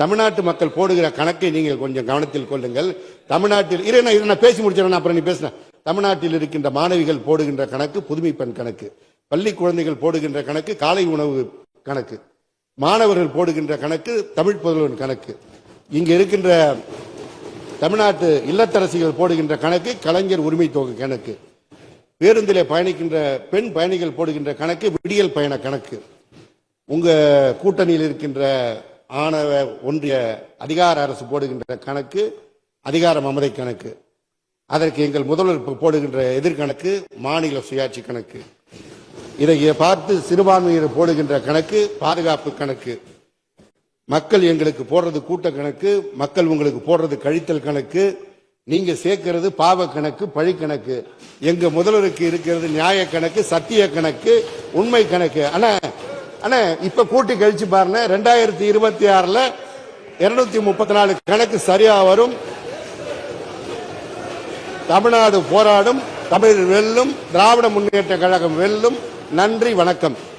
தமிழ்நாட்டு மக்கள் போடுகிற கணக்கை நீங்கள் கொஞ்சம் கவனத்தில் கொள்ளுங்கள். தமிழ்நாட்டில் இரு நான் பேசி முடிச்சிடறேன் அப்புறம் நீ பேசுன தமிழ்நாட்டில் இருக்கின்ற மாணவிகள் போடுகின்ற கணக்கு புதுமை பெண் கணக்கு. பள்ளி குழந்தைகள் போடுகின்ற கணக்கு காலை உணவு கணக்கு. மாணவர்கள் போடுகின்ற கணக்கு தமிழ் புதல்வன் கணக்கு. இங்கே இருக்கின்ற தமிழ்நாட்டு இல்லத்தரசிகள் போடுகின்ற கணக்கு கலைஞர் உரிமை தொகை கணக்கு. பேருந்திலே பயணிக்கின்ற பெண் பயணிகள் போடுகின்ற கணக்கு விடியல் பயண கணக்கு. உங்க கூட்டணியில் இருக்கின்ற ஆணவ ஒன்றிய அதிகார அரசு போடுகின்ற கணக்கு அதிகார மமதை கணக்கு. அதற்கு எங்கள் முதல்வர் போடுகின்ற எதிர்கணக்கு மாநில சுயாட்சி கணக்கு. இதை பார்த்து சிறுபான்மையினர் போடுகின்ற கணக்கு பாதுகாப்பு கணக்கு. மக்கள் எங்களுக்கு போடுறது கூட்ட கணக்கு மக்கள் உங்களுக்கு போடுறது கழித்தல் கணக்கு நீங்க சேர்க்கிறது பாவ கணக்கு பழி கணக்கு. எங்க முதல்வருக்கு இருக்கிறது நியாய கணக்கு சத்திய கணக்கு உண்மை கணக்கு. ஆனா அண்ணா இப்ப கூட்டி கழிச்சு பாருங்க ரெண்டாயிரத்தி இருபத்தி ஆறுல இருநூத்தி முப்பத்தி நாலு கணக்கு சரியா வரும். தமிழ்நாடு போராடும் தமிழ் வெல்லும் திராவிட முன்னேற்ற கழகம் வெல்லும். நன்றி வணக்கம்.